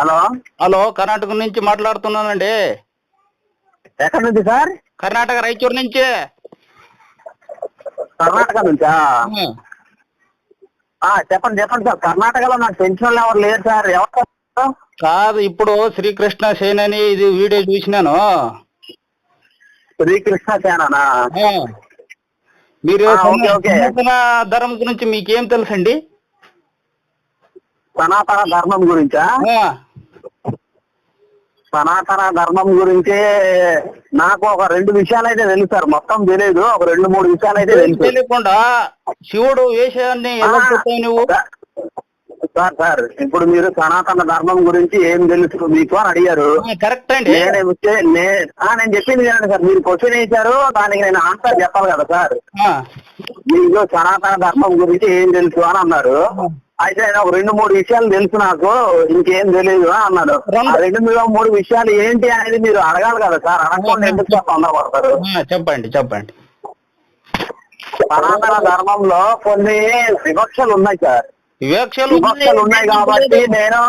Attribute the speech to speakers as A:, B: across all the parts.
A: Hello?
B: Hello Karnataka నుంచి మాట్లాడుతున్నానండి.
A: ఎక్కడి నుంచి సార్?
B: కర్ణాటక రాయచూరు నుంచి.
A: కర్ణాటక నుంచా? ఆ, చెప్పండి చెప్పండి సార్. కర్ణాటకలో నాకు వాళ్ళు ఎవరు లేరు సార్. ఎవరు?
B: కాదు ఇప్పుడు శ్రీకృష్ణ సేన్ అని ఇది వీడియో చూసినాను.
A: శ్రీకృష్ణ సేననా
B: ఆ. మీరు. సనాతన ధర్మం గురించి మీకేం తెలుసండి?
A: సనాతన ధర్మం గురించా. సనాతన ధర్మం గురించి నాకు ఒక రెండు విషయాలు అయితే తెలుసు సార్. మొత్తం తెలియదు ఒక రెండు మూడు విషయాలు అయితే తెలుసు.
B: తెలియకుండా శివుడు వేషాన్ని ఎలా నువ్వు?
A: సార్ సార్ ఇప్పుడు మీరు సనాతన ధర్మం గురించి ఏం తెలుసు మీకు అని అడిగారు.
B: కరెక్ట్ అండి.
A: నేను చెప్పింది వినండి సార్. మీరు క్వశ్చన్ వేశారు దానికి నేను ఆన్సర్ చెప్పాలి కదా సార్. మీకు సనాతన ధర్మం గురించి ఏం తెలుసు అని అన్నారు. అయితే ఒక రెండు మూడు విషయాలు తెలుసు నాకు ఇంకేం తెలియదు అని అన్నాడు.
B: రెండు-
A: రెండు మూడు విషయాలు ఏంటి అనేది మీరు అడగాలి కదా సార్. అడగకుండా ఎందుకు తొందరపడతారు
B: చెప్పండి చెప్పండి.
A: సనాతన ధర్మంలో కొన్ని వివక్షలు ఉన్నాయి సార్.
B: వివక్షలు
A: వివక్షలు ఉన్నాయి కాబట్టి నేను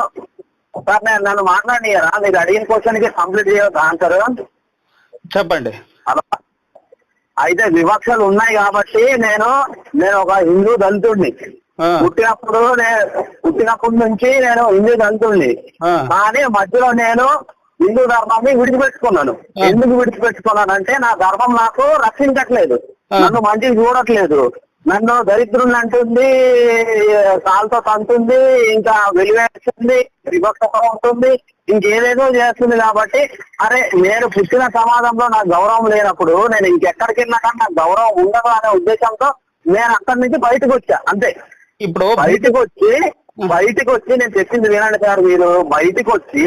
A: సార్ నేను నన్ను మాట్లాడియరా? మీరు అడిగిన క్వశ్చన్కి కంప్లీట్ చేయవచ్చు ఆన్సర్?
B: చెప్పండి.
A: అలా అయితే వివక్షలు ఉన్నాయి కాబట్టి నేను నేను ఒక హిందూ దళితుడిని పుట్టినప్పుడు పుట్టినప్పటి నుంచి నేను హిందూ దళితుడిని
B: ఆ.
A: కానీ మధ్యలో నేను హిందూ ధర్మాన్ని విడిచిపెట్టుకున్నాను. ఎందుకు విడిచిపెట్టుకున్నానంటే నా ధర్మం నాకు రక్షించట్లేదు. నన్ను మంచిగా చూడట్లేదు నన్ను దరిద్రుని అంటుంది కాలుతో తంతుంది ఇంకా వెలివేస్తుంది విభక్త ఉంటుంది ఇంకేదేదో చేస్తుంది కాబట్టి అరే నేను పుట్టిన సమాజంలో నాకు గౌరవం లేనప్పుడు నేను ఇంకెక్కడికి వెళ్ళినా కానీ నాకు గౌరవం ఉండదు అనే ఉద్దేశంతో నేను అక్కడి నుంచి బయటకు వచ్చా అంతే
B: ఇప్పుడు
A: బయటకు వచ్చి బయటకు వచ్చి నేను చెప్పింది వినండి సార్ మీరు. బయటకు వచ్చి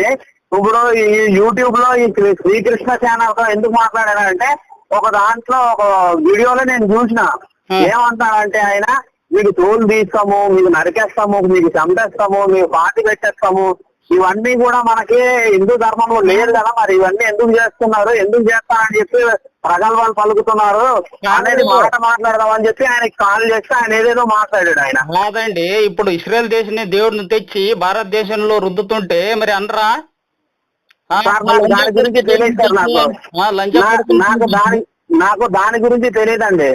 A: ఇప్పుడు ఈ యూట్యూబ్లో ఈ శ్రీ- శ్రీకృష్ణ ఛానల్తో ఎందుకు మాట్లాడానంటే ఒక దాంట్లో ఒక వీడియోలో నేను చూసిన. ఏమంటారంటే ఆయన మీకు తోలు తీస్తాము మీకు నరికేస్తాము మీకు చంపేస్తాము మీకు పార్టీ పెట్టేస్తాము ఇవన్నీ కూడా మనకి హిందూ ధర్మంలో లేదు కదా మరి ఇవన్నీ ఎందుకు చేస్తున్నారు? ఎందుకు చేస్తారని చెప్పి ప్రగల్భాలు పలుకుతున్నారు. అనేది మాట మాట్లాడదామని చెప్పి ఆయనకి కాల్ చేస్తే ఆయన ఏదేదో మాట్లాడాడు ఆయన.
B: కాదండి. ఇప్పుడు ఇస్రాయల్ దేశాన్ని దేవుడిని తెచ్చి భారతదేశంలో రుద్దుతుంటే మరి అనరా?
A: దాని గురించి తెలియదు నాకు. దాని నాకు దాని గురించి తెలియదండి.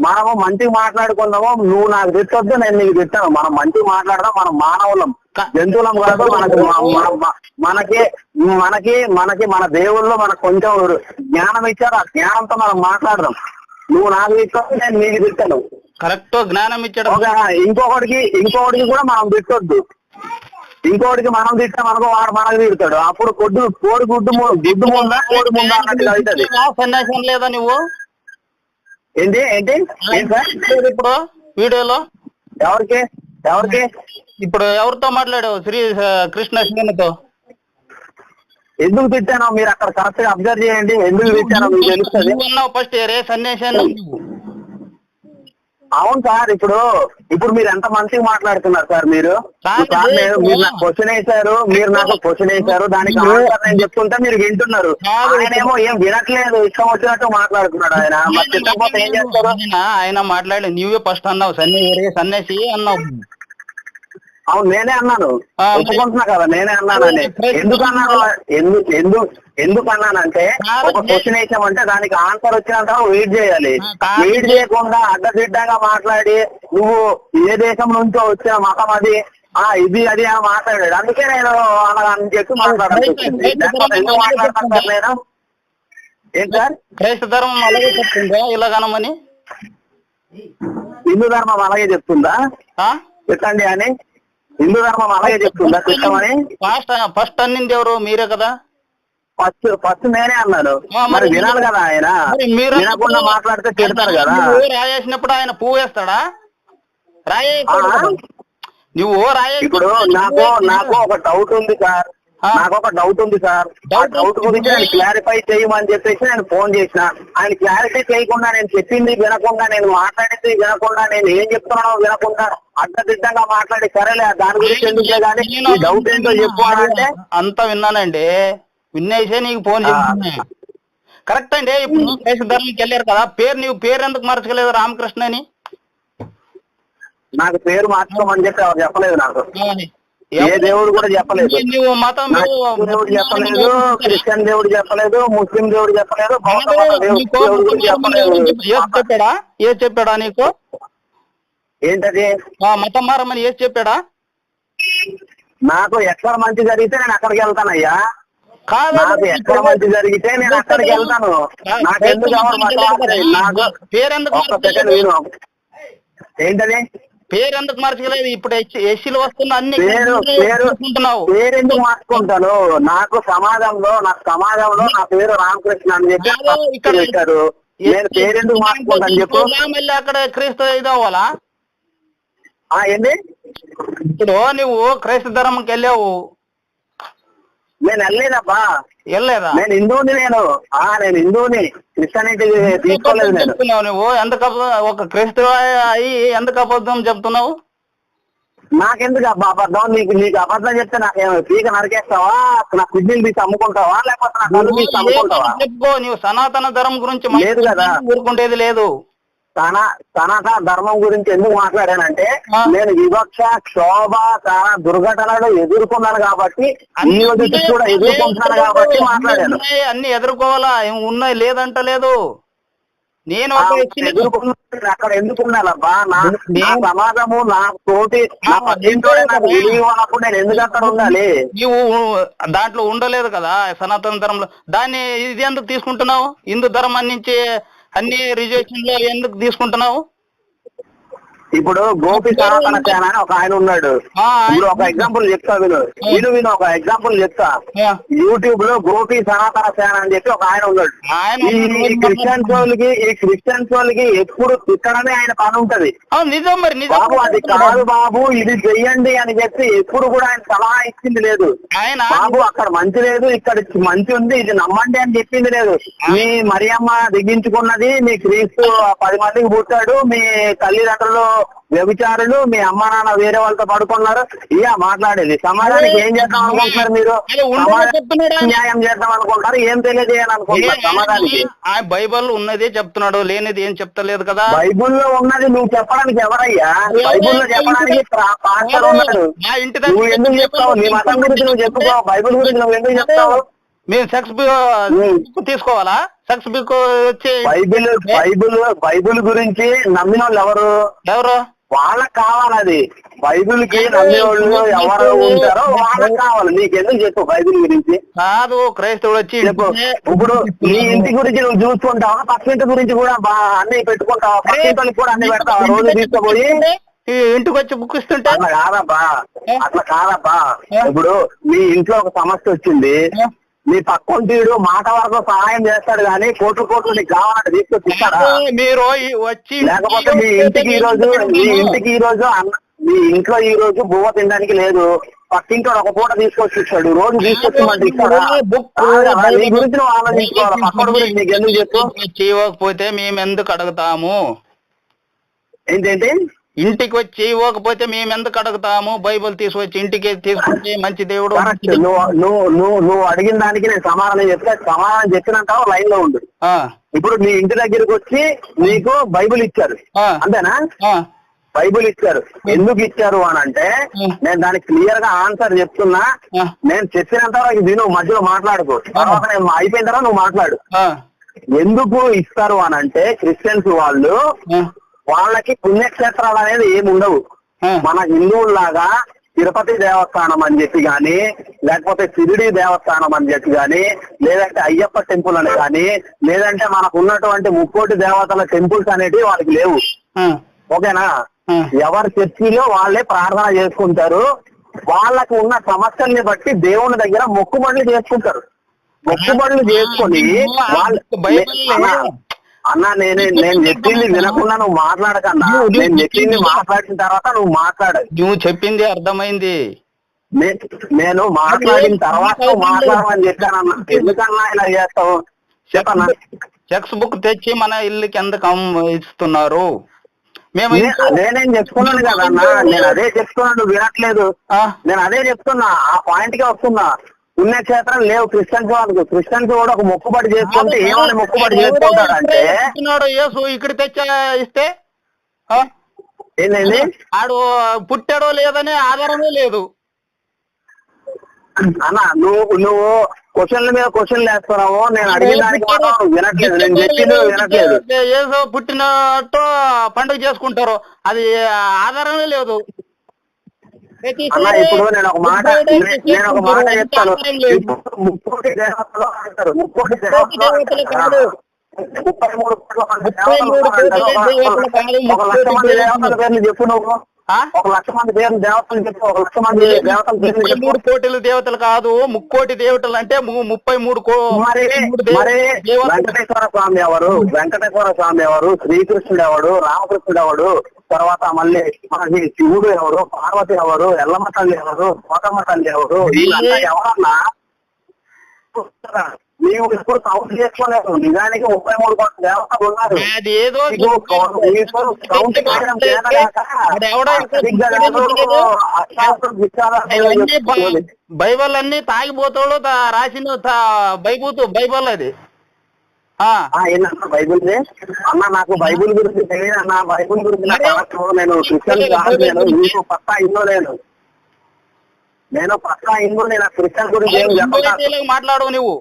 A: మనము మంచిగా మాట్లాడుకుందాము. నువ్వు నాకు తిట్టొద్దు నేను నీకు తిట్టాను మనం మంచిగా మాట్లాడదాం. మనం మానవులం. జంతువులం కాదు మనకి మనకి మనకి మనకి మన దేవుళ్ళు మనకు కొంచెం జ్ఞానం ఇచ్చారు? ఆ జ్ఞానంతో మనం మాట్లాడదాం. నువ్వు నాకు తిట్టొద్దు నేను నీకు తిట్టాను.
B: కరెక్ట్ జ్ఞానం ఇచ్చాడు.
A: ఇంకొకటికి ఇంకొకటికి కూడా మనం తిట్టొద్దు. ఇంకొకటికి మనం తిట్టాం అనుకో వాడు మనకు తిడతాడు. అప్పుడు కొడ్డు కోడి గుడ్డు గుడ్డు ముందా కోడి ముందా అన్నట్టుగా అవుతుంది.
B: సన్యాసం లేదా నువ్వు?
A: ఏంటి ఏంటి?
B: ఇప్పుడు వీడియోలో?
A: ఎవరికి? ఎవరికి?
B: ఇప్పుడు ఎవరితో మాట్లాడావు? శ్రీ కృష్ణ సింగన్తో
A: ఎందుకు తిట్టానో మీరు అక్కడ కరెక్ట్గా అబ్జర్వ్ చేయండి. ఎందుకు తిట్టానో మీకు తెలుస్తుంది.
B: ఫస్ట్ రే సన్యాసి అన్నావు నువ్వు.
A: అవును సార్ ఇప్పుడు ఇప్పుడు మీరు ఎంత మంచిగా మాట్లాడుతున్నారు సార్ మీరు? మీరు నాకు క్వశ్చన్ వేశారు మీరు నాకు క్వశ్చన్ వేశారు దానికి నేను చెప్తుంటే మీరు వింటున్నారు.
B: కాదు,
A: ఆయన ఏమో ఏం వినట్లేదు ఇష్టం వచ్చినట్టు మాట్లాడుతున్నాడు ఆయన. మరి తిట్టకపోతే ఏం చేస్తారు?
B: ఆయన ఆయన మాట్లాడి నువ్వే ఫస్ట్ అన్నావు. సన్యాసి సన్యాసి అన్నావు.
A: అవును నేనే అన్నాను. ఒప్పుకుంటున్నా కదా నేనే అన్నానని ఎందుకు అన్నాను ఎందుకు ఎందుకు ఎందుకు అన్నానంటే ఒక క్వశ్చన్ వేసామంటే దానికి ఆన్సర్ వచ్చినంత వెయిట్ చేయాలి. వెయిట్ చేయకుండా అడ్డదిడ్డంగా మాట్లాడి నువ్వు ఏ దేశం నుంచో వచ్చిన మతం అది ఆ ఇది అది అని మాట్లాడాడు అందుకే నేను అని చెప్పి ఎందుకు మాట్లాడతాను సార్ నేను ఏం సార్?
B: క్రైస్త ధర్మం అలాగే చెప్తుందా ఇలాగనమని?
A: హిందూ ధర్మం అలాగే చెప్తుందా? తిట్టండి అని. హిందూ ధర్మం అలాగే చెప్తుందా? తిట్టమని
B: ఫస్ట్ ఫస్ట్ అన్నింది ఎవరు మీరే కదా?
A: ఫస్ట్ ఫస్ట్ నేనే అన్నాను
B: ఆ, మరి
A: వినాలి కదా ఆయన?
B: మరి
A: వినకుండా మాట్లాడితే తిడతారు కదా?
B: రాయేసినప్పుడు ఆయన పువ్వు వేస్తాడా? రాయే
A: ఆ?
B: నువ్వు రాయే
A: ఇప్పుడు నాకు నాకు ఒక డౌట్ ఉంది సార్. నాకు ఒక డౌట్ ఉంది సార్ డౌట్ గురించి నేను క్లారిఫై చేయమని చెప్పేసి నేను ఫోన్ చేసిన. ఆయన క్లారిఫై చేయకుండా నేను చెప్పింది వినకుండా నేను మాట్లాడింది వినకుండా నేను ఏం చెప్తున్నానో వినకుండా అడ్డదిడ్డంగా మాట్లాడి సరేలే దాని గురించి ఎందుకులే కానీ డౌట్ ఏంటో చెప్పు అంటే
B: అంతా విన్నానండి. విన్నేసే నీకు ఫోన్. చేస్తున్నా కరెక్ట్ అండి. ఇప్పుడు దేశ ధర్మంకి వెళ్ళారు కదా. పేరు నీవు పేరు ఎందుకు మార్చలేదు రామకృష్ణ అని?
A: నాకు పేరు మార్చుకోమని చెప్పి ఎవరు చెప్పలేదు నాకు. ఏ దేవుడు కూడా చెప్పలేదు.
B: మతం
A: నాకు దేవుడు చెప్పలేదు క్రిస్టియన్ దేవుడు చెప్పలేదు ముస్లిం దేవుడు చెప్పలేదు దేవుడు
B: నీకు
A: చెప్పలేదు.
B: చెప్పాడా ఏ చెప్పాడా? నీకు?
A: ఏంటది?
B: ఆ, మతం మారమని ఏసు చెప్పాడా?
A: నాకు ఎక్కడ మంచి జరిగితే నేను అక్కడికి వెళ్తానయ్యా.
B: కాదు?
A: నాకు ఎక్కడ మంచి జరిగితే నేను అక్కడికి వెళ్తాను. నాకెందుకు ఎవరు మతం అంటే నాకు
B: పేరెందుకు
A: ఒక్క ఏంటది
B: పేరెందుకు మార్చలేదు? ఇప్పుడు ఎస్సీలు వస్తున్న అన్ని
A: పేరు పేరు పేరు ఎందుకు మార్చుకుంటాను? నాకు సమాజంలో నాకు సమాజంలో నా పేరు రామకృష్ణ అని చెప్పి
B: ఇక్కడ
A: పెట్టారు. నేను పేరు ఎందుకు మార్చుకుంటాను చెప్పు.
B: మళ్ళీ అక్కడ క్రీస్తు ఇది అవ్వాలా?
A: ఏంది?
B: ఇప్పుడు నువ్వు క్రైస్త ధర్మంకి వెళ్ళావు.
A: నేను వెళ్ళలేదబ్బా.
B: వెళ్ళలేదా?
A: నేను హిందువుని నేను. ఆ నేను హిందువుని క్రిస్టియానిటీ తీసుకోలేదు నేను.
B: నువ్వు? ఎందుకు ఒక క్రైస్తవ అయి ఎందుకు అబద్ధం చెప్తున్నావు?
A: నాకెందుకు అబ్బా అబద్ధం? నీకు నీకు అబద్ధం చెప్తే నాకేమో పీక నరికేస్తావా? నా కిడ్నీలు తీసి అమ్ముకుంటావా? లేకపోతే నా కళ్ళు తీసి అమ్ముకుంటావా?
B: చెప్పుకో. నువ్వు సనాతన ధర్మం గురించి
A: లేదు కదా.
B: ఊరుకుంటేది లేదు.
A: సనా సనాతన ధర్మం గురించి ఎందుకు మాట్లాడానంటే. నేను వివక్ష క్షోభ చాలా దుర్ఘటనలు ఎదుర్కొన్నాను కాబట్టి రోజు కూడా ఎదుర్కొంటున్నాను కాబట్టి మాట్లాడాను.
B: అన్ని ఎదుర్కోవాలా? ఉన్నాయి లేదంట లేదు నేను
A: అక్కడ ఎందుకు ఉండాలబ్బా నా నా సమాజము నా తోటి నా పక్కింటోడే నాకు విలువ నేను ఎందుకు అక్కడ ఉండాలి?
B: నీవు దాంట్లో ఉండలేదు కదా సనాతన ధర్మంలో. దాన్ని ఇది ఎందుకు తీసుకుంటున్నావు? హిందూ ధర్మం నుంచి అన్ని రిజర్వేషన్లు ఎందుకు తీసుకుంటున్నావు?
A: ఇప్పుడు గోపి సనాతన సేన అని ఒక ఆయన ఉన్నాడు. ఇప్పుడు ఒక ఎగ్జాంపుల్ చెప్తా విను. విను విను ఒక ఎగ్జాంపుల్ చెప్తా. యూట్యూబ్లో గోపి సనాతన సేన అని చెప్పి ఒక ఆయన ఉన్నాడు. ఈ క్రిస్టియన్స్ వాళ్ళకి ఈ క్రిస్టియన్స్ వాళ్ళకి ఎప్పుడు తిట్టడమే ఆయన పని ఉంటది. బాబు అది కాదు బాబు ఇది చెయ్యండి అని చెప్పి ఎప్పుడు కూడా ఆయన సలహా ఇచ్చింది లేదు. బాబు అక్కడ మంచి లేదు ఇక్కడ మంచి ఉంది ఇది నమ్మండి అని చెప్పింది లేదు. మీ మరియమ్మ దిగించుకున్నది మీ క్రీస్తు పది మందికి పుట్టాడు మీ తల్లిదండ్రులు వ్యభిచారులు మీ అమ్మ నాన్న వేరే వాళ్ళతో పడుకున్నారు. ఇక మాట్లాడేది సమాజానికి ఏం చేద్దాం అనుకుంటున్నారు మీరు? న్యాయం చేద్దాం అనుకుంటారు ఏం తెలియజేయాలనుకుంటున్నారు సమాజానికి?
B: ఆ బైబల్ ఉన్నదే చెప్తున్నాడు లేనిది ఏం చెప్తలేదు కదా?
A: బైబుల్లో ఉన్నది నువ్వు చెప్పడానికి ఎవరయ్యా? బైబుల్లో చెప్పడానికి పాస్టర్ ఉన్నాడు నువ్వు ఎందుకు చెప్తావు? నీ మతం గురించి నువ్వు చెప్పుకో బైబుల్ గురించి నువ్వు ఎందుకు చెప్తావు?
B: మేము సెక్స్ బుక్ తీసుకోవాలా? సెక్స్ బుక్ వచ్చి
A: బైబిల్ బైబిల్ బైబిల్ గురించి నమ్మిన వాళ్ళు ఎవరు?
B: ఎవరు?
A: వాళ్ళకి కావాలి అది. బైబిల్కి నమ్మిన వాళ్ళు ఎవరు ఉంటారో వాళ్ళకి కావాలి. నీకెందుకు చెప్పు బైబిల్ గురించి?
B: కాదు క్రైస్తవుడు వచ్చి
A: ఇప్పుడు నీ ఇంటి గురించి నువ్వు చూసుకుంటావా? పక్కింటి గురించి కూడా బా అన్ని పెట్టుకుంటావా? పక్కింటి కూడా అన్ని పెడతావా? రోజు తీసుకుపోయి?
B: ఈ ఇంటికి వచ్చి బుక్ ఇస్తుంటే?
A: అట్లా కాదబ్బా. అట్లా కాదబ్బా. ఇప్పుడు మీ ఇంట్లో ఒక సమస్య వచ్చింది. మీ పక్కంటీడు మాట వరకు సహాయం చేస్తాడు కానీ కోట్లు కోట్లు నీకు కావాలంటే తీసుకొచ్చి
B: మీరు వచ్చి
A: లేకపోతే మీ ఇంటికి ఈ రోజు మీ ఇంటికి ఈ రోజు అన్న మీ ఇంట్లో ఈ రోజు బువ్వ తినడానికి లేదు. పక్కింటి వాడు ఒక పూట తీసుకొచ్చి ఇస్తాడు? రోజు తీసుకొచ్చి మనకి నీ గురించి నువ్వు ఆలోచించుకోవాలి. పక్కన గురించి నీకు ఎందుకు చెప్పు?
B: వచ్చి ఇవ్వకపోతే మేము ఎందుకు అడుగుతాము?
A: ఏంటంటే
B: ఇంటికి వచ్చి ఇవ్వకపోతే మేము ఎందుకు అడుగుతాము? బైబిల్ తీసుకొచ్చి ఇంటికి తీసుకొచ్చి మంచి దేవుడు
A: నువ్వు నువ్వు అడిగిన దానికి నేను సమాధానం చెప్తే సమాధానం చెప్పినంత లైన్లో ఉండు. ఇప్పుడు మీ ఇంటి దగ్గరికి వచ్చి నీకు బైబిల్ ఇచ్చారు. అంతేనా? బైబిల్ ఇచ్చారు. ఎందుకు ఇచ్చారు అని అంటే నేను దానికి క్లియర్గా ఆన్సర్ చెప్తున్నా. నేను చెప్పినంత వరకు విను మధ్యలో మాట్లాడుకో. తర్వాత నేను అయిపోయిన తర్వాత నువ్వు మాట్లాడు. ఎందుకు ఇస్తారు అని అంటే క్రిస్టియన్స్ వాళ్ళు వాళ్ళకి పుణ్యక్షేత్రాలు అనేది ఏమి ఉండవు. మన హిందువుల్లాగా తిరుపతి దేవస్థానం అని చెప్పి గాని లేకపోతే షిరిడి దేవస్థానం అని చెప్పి గాని లేదంటే అయ్యప్ప టెంపుల్ అని గాని లేదంటే మనకు ఉన్నటువంటి ముక్కోటి దేవతల టెంపుల్స్ అనేటివి వాళ్ళకి లేవు. ఓకేనా. ఎవరి చర్చిలో వాళ్ళే ప్రార్థన చేసుకుంటారు. వాళ్ళకు ఉన్న సమస్యల్ని బట్టి దేవుని దగ్గర మొక్కుబడులు చేసుకుంటారు. మొక్కుబడులు చేసుకొని వాళ్ళు అన్నా, నేనే నేను చెప్పింది వినకుండా నువ్వు మాట్లాడకన్నా నేను చెప్పింది మాట్లాడిన తర్వాత నువ్వు మాట్లాడు.
B: నువ్వు చెప్పింది అర్థమైంది.
A: నేను మాట్లాడిన తర్వాత మాట్లాడమని చెప్పానన్నా ఎందుకన్నా ఇలా చేస్తావు? చెప్పన్నా.
B: చెక్స్ బుక్ తెచ్చి మన ఇల్లుకి ఎందుకు ఇస్తున్నారు? మేము
A: నేనేం చెప్తున్నాను కదా అన్న నేను అదే చెప్తున్నాను నువ్వు వినట్లేదు. నేను అదే చెప్తున్నా. ఆ పాయింట్కి వస్తున్నా. పుణ్యక్షేత్రం లేవు క్రిస్టియన్స్ వాళ్ళకు క్రిస్టియన్స్ కూడా ఒక మొక్కుబడి చేసుకుంటే ఏమని మొక్కుబడి చేసుకుంటాడంటే?
B: యేసు ఇక్కడ తెచ్చా ఇస్తే?
A: ఏంటండి
B: ఆడు పుట్టాడో లేదనే ఆధారమే లేదు.
A: అన్న నువ్వు నువ్వు క్వశ్చన్ల మీద క్వశ్చన్లు వేస్తున్నావు. నేను అడిగిన దానికి వినట్లేదు. నేను చెప్పింది వినట్లేదు.
B: ఏదో పుట్టినట్టు పండుగ చేసుకుంటారు. అది ఆధారమే లేదు.
A: ఇప్పుడు నేను ఒక మాట నేను ఒక మాట చెప్తాను. ముక్కోటి దేవతలు అంటారు. ముక్కోటి దేవతలు అంటారు. ముప్పై మూడు
B: ముప్పై
A: ఒక లక్ష మంది
B: దేవతలు.
A: పేర్లు చెప్పు నువ్వు.
B: ఆ?
A: ఒక లక్ష మంది పేర్లు దేవతలు చెప్పు. ఒక లక్ష మంది దేవతల
B: ముప్పై
A: చెప్పు.
B: మూడు కోటిల దేవతలు కాదు ముక్కోటి దేవతలు అంటే ముప్పై మూడు
A: వెంకటేశ్వర స్వామి ఎవరు? వెంకటేశ్వర స్వామి ఎవరు? శ్రీకృష్ణుడు ఎవడు? రామకృష్ణుడు ఎవడు? తర్వాత మళ్ళీ మనకి శివుడు ఎవరు పార్వతి ఎవరు ఎల్లమ్మ తల్లి ఎవరు కోటమ్మ తల్లి ఎవరు వీళ్ళంతా ఎవరన్నా నీవు ఇప్పుడు కౌంట్ చేసుకోలేదు. నిజానికి ముప్పై మూడు కోట్ల దేవతలు ఉన్నారు.
B: బైబిల్ అన్ని తాగిపోతాడు రాసిన బైబూతు బైబిల్ అది.
A: బైబిల్? అన్న నాకు బైబిల్ గురించి తెలియదు అన్న బైబిల్ గురించి. నేను క్రిస్టియన్ కాదు నేను నీకు పక్కా హిందూ నేను నేను పక్కా హిందూ నేను క్రిస్టియన్ గురించి ఏం చెప్పను
B: ఇంగ్లీష్ మాట్లాడు నువ్వు.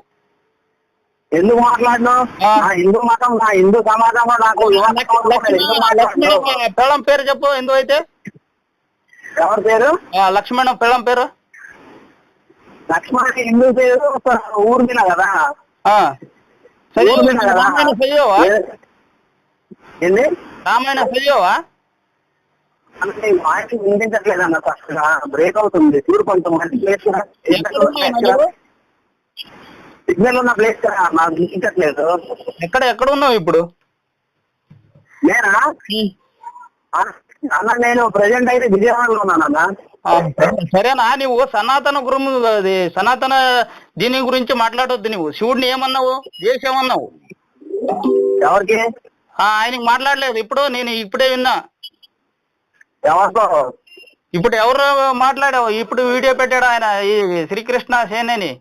A: ఎందుకు మాట్లాడినావు?
B: ఆ.
A: నా హిందూ మతం నా హిందూ సమాజంలో నాకు ఎందుకు
B: పెళ్ళం పేరు చెప్పు ఎందు అయితే?
A: ఎవరి పేరు?
B: లక్ష్మణ పెళ్ళం పేరు.
A: లక్ష్మణ హిందూ పేరు ఊరు మీద కదా? ఏంది?
B: రామాయణ చదివావా?
A: వాయిస్ వినిపించట్లేదు అన్న ఫస్ట్ బ్రేక్ అవుతుంది. చూడు ప్లేస్? సిగ్నల్ ఉన్న ప్లేస్ నాకు వినిపించట్లేదు.
B: ఎక్కడ ఎక్కడ ఉన్నావు ఇప్పుడు?
A: నేనా? అన్న- నేను ప్రజెంట్ అయితే విజయవాడలో ఉన్నాను అన్న
B: ఆ, సరేనా? నువ్వు సనాతన అది సనాతన దీని గురించి మాట్లాడొద్దు నువ్వు శివుడిని ఏమన్నావు? చేసేమన్నావు
A: ఎవరికి?
B: ఆ, ఆయనకి మాట్లాడలేదు. ఇప్పుడు నేను ఇప్పుడే విన్నా. ఇప్పుడు ఎవరు మాట్లాడావు? ఇప్పుడు వీడియో పెట్టాడు ఆయన ఈ శ్రీకృష్ణ సేనని.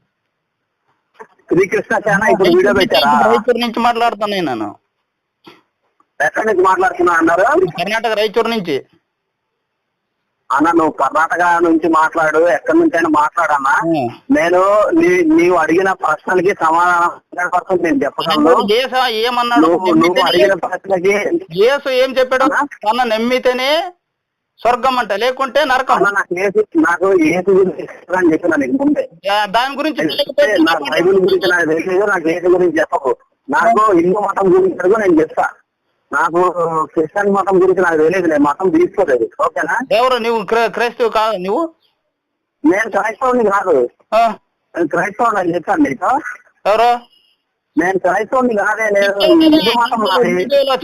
A: శ్రీకృష్ణ చాలా ఇప్పుడు వీడియో పెట్టారా
B: రాయచూరు నుంచి మాట్లాడుతాను నేను.
A: ఎక్కడి నుంచి మాట్లాడుతున్నా అన్నారు?
B: కర్ణాటక రాయచూరు నుంచి.
A: అన్న నువ్వు కర్ణాటక నుంచి మాట్లాడు ఎక్కడి నుంచి అయినా మాట్లాడన్నా. నేను నీ- నీవు అడిగిన ప్రశ్నలకి సమాధానం 100% నేను చెప్పగలను.
B: ఏమన్నాడు?
A: నువ్వు అడిగిన ప్రశ్నకి
B: యేసు ఏం చెప్పాడు?
A: అన్నా?
B: తన నమ్మితేనే స్వర్గం అంట లేకుంటే నరకం.
A: నాకు ఏసు నాకు ఏసు గురించి అని చెప్పిన నీకు ముందే.
B: దాని గురించి
A: నాకు బైబిల్ గురించి నాకు తెలియదు నాకు ఏసు గురించి చెప్పకు. నాకు హిందూ మతం గురించి నేను చెప్తా. నాకు క్రిస్టియన్ మతం గురించి నాకు తెలియదు నేను మతం తీసుకోలేదు. ఓకేనా?
B: ఎవరు నువ్వు క్రై- క్రైస్తవు కాదు నువ్వు
A: నేను క్రైస్తవుని కాదు. క్రైస్తవుని అని చెప్పాను నీకు
B: ఎవరు?
A: నేను క్రైస్తవుని కాదే నేను హిందూ మతం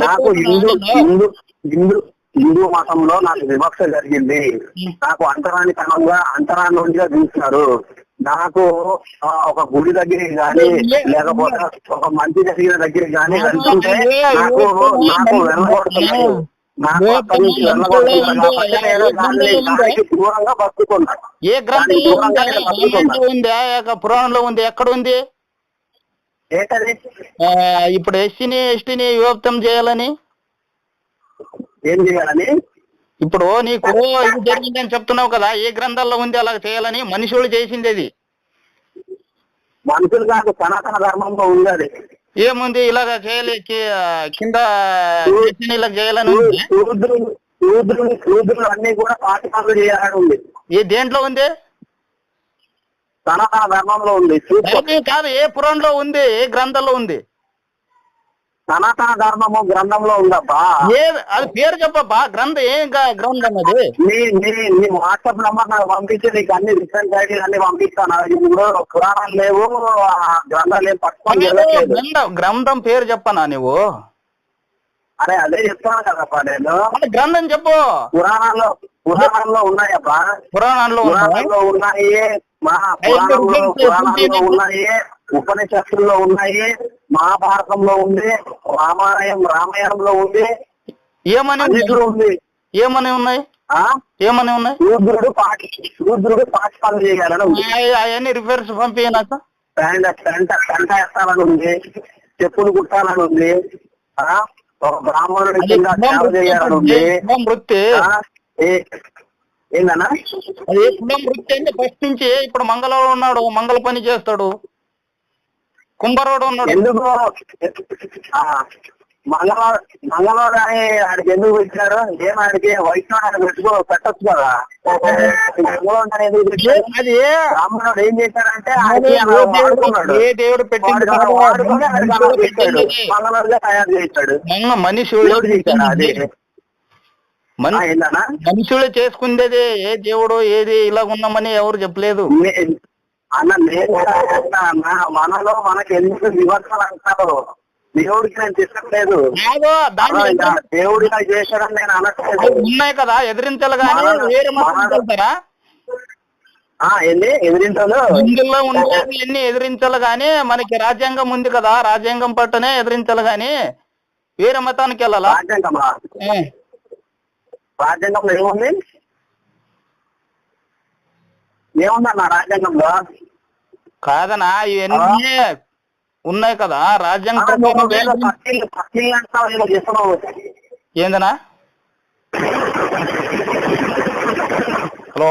A: నాకు హిందూ హిందూ హిందూ హిందూ మతంలో నాకు వివక్ష జరిగింది. నాకు అంతరానితనంగా అంతరాన్నిగా చూస్తున్నారు నాకు ఒక గుడి దగ్గర గాని లేకపోతే ఒక మంచి జరిగిన దగ్గర గాని వెళ్తుంటే నాకు నాకు వెళ్ళగొడుతున్నారు నాకు అక్కడి నుంచి దూరంగా బతుకుతున్నా.
B: ఏ గ్రంథంలో ఉందా? పురాణంలో ఉంది? ఎక్కడ ఉంది ఇప్పుడు ఎస్సీని ఎస్టీని విభక్తం చేయాలని?
A: ఏం చేయాలని?
B: ఇప్పుడు నీకు ఇది జరిగిందని చెప్తున్నావు కదా ఏ గ్రంథాల్లో ఉంది అలా చేయాలని మనుషులు చేసింది అది
A: మనుషులు కాదు సనాతన ధర్మంలో ఉంది అది.
B: ఏముంది ఇలాగ చేయాలి కింద ఇలా చేయాలని
A: అన్ని కూడా పనులు చేయాలని ఉంది.
B: ఏ దేంట్లో ఉంది?
A: సనాతన ధర్మంలో ఉంది
B: కాదు ఏ పురాణంలో ఉంది ఏ గ్రంథంలో ఉంది?
A: సనాతన ధర్మము గ్రంథంలో ఉందబ్బా.
B: ఏ అది పేరు చెప్పబ్బా గ్రంథం ఏం గ్రంథం అది
A: నీ నీ నీ వాట్సాప్ నంబర్ నాకు పంపించి నీకు అన్ని రిఫరెన్స్ ఐడీలు అన్ని పంపిస్తాను. ఇప్పుడు పురాణాలు లేవు గ్రంథాలు ఏం పట్టుకొని వెళ్ళట్లేదు
B: గ్రంథం పేరు చెప్పనా నువ్వు
A: అరే అదే చెప్తాను కదప్పా నేను.
B: గ్రంథం చెప్పు.
A: పురాణాల్లో పురాణాల్లో ఉన్నాయబ్బా.
B: పురాణంలో ఉందా?
A: పురాణంలో ఉన్నాయి మా పురాణంలో పురాణాల్లో ఉన్నాయి ఉపనిషత్తుల్లో ఉన్నాయి. మహాభారతంలో ఉంది రామాయణం రామాయణంలో ఉంది.
B: ఏమని ఉంది? ఏమని ఉన్నాయి?
A: ఆ?
B: ఏమని ఉన్నాయి?
A: శూద్రుడు పాటి శూద్రుడు పాటి పనులు చేయాలని ఉంది.
B: అవన్నీ రిఫరెన్స్ పంపి నాకు
A: పెంట పెంట ఎత్తాలని ఉంది. చెప్పులు కుట్టాలని ఉంది. ఆ? ఒక బ్రాహ్మణుడి కింద సేవ చేయాలని ఉంది.
B: వృత్తి.
A: ఏందన్నా?
B: అది కులం వృత్తి అంటే ఫస్ట్ నుంచి ఇప్పుడు మంగళవాడు ఉన్నాడు మంగళ పని చేస్తాడు. కుంభరోడు ఉన్నాడు.
A: ఎందుకు? మంగళవారం మంగళవారం అని ఆడికి ఎందుకు పెట్టారు ఏం ఆడికి? వైష్ణవుడు పెట్టుకో పెట్టచ్చు కదా. మంగళవారం అని ఎందుకు పెట్టారు
B: అది
A: బ్రాహ్మణుడు ఏం చేశాడంటే
B: ఏ దేవుడు
A: పెట్టాడు
B: పెట్టింది.
A: మంగళవారుగా తయారు చేశాడు.
B: మనుషుడు
A: దేవుడు చేశాడు అది.
B: మనుషులు చేసుకుందేది ఏ దేవుడు ఏది ఇలా ఉన్నామని ఎవరు చెప్పలేదు.
A: అన్న నేను అన్న మనలో మనకి ఎందుకు వివక్షలు అంటారు? దేవుడికి నేను తీసుకోలేదు దేవుడు ఇలా చేశాడని నేను అనట్లేదు.
B: ఉన్నాయి కదా ఎదిరించాలి కానీ వేరే
A: ఎదిరింటాడు
B: ఇందులో ఉండేది ఎన్ని? ఎదిరించాలి కానీ మనకి రాజ్యాంగం ఉంది కదా రాజ్యాంగం పట్టునే ఎదిరించాలి కానీ వేరే మతానికి వెళ్ళాలా?
A: రాజ్యాంగమా?
B: ఆ.
A: రాజ్యాంగంలో ఏముంది? ఏముందన్న రాజ్యాంగంలో?
B: కాదనా ఇవన్నీ ఉన్నాయి కదా రాజ్యాంగం ఏందనా హలో?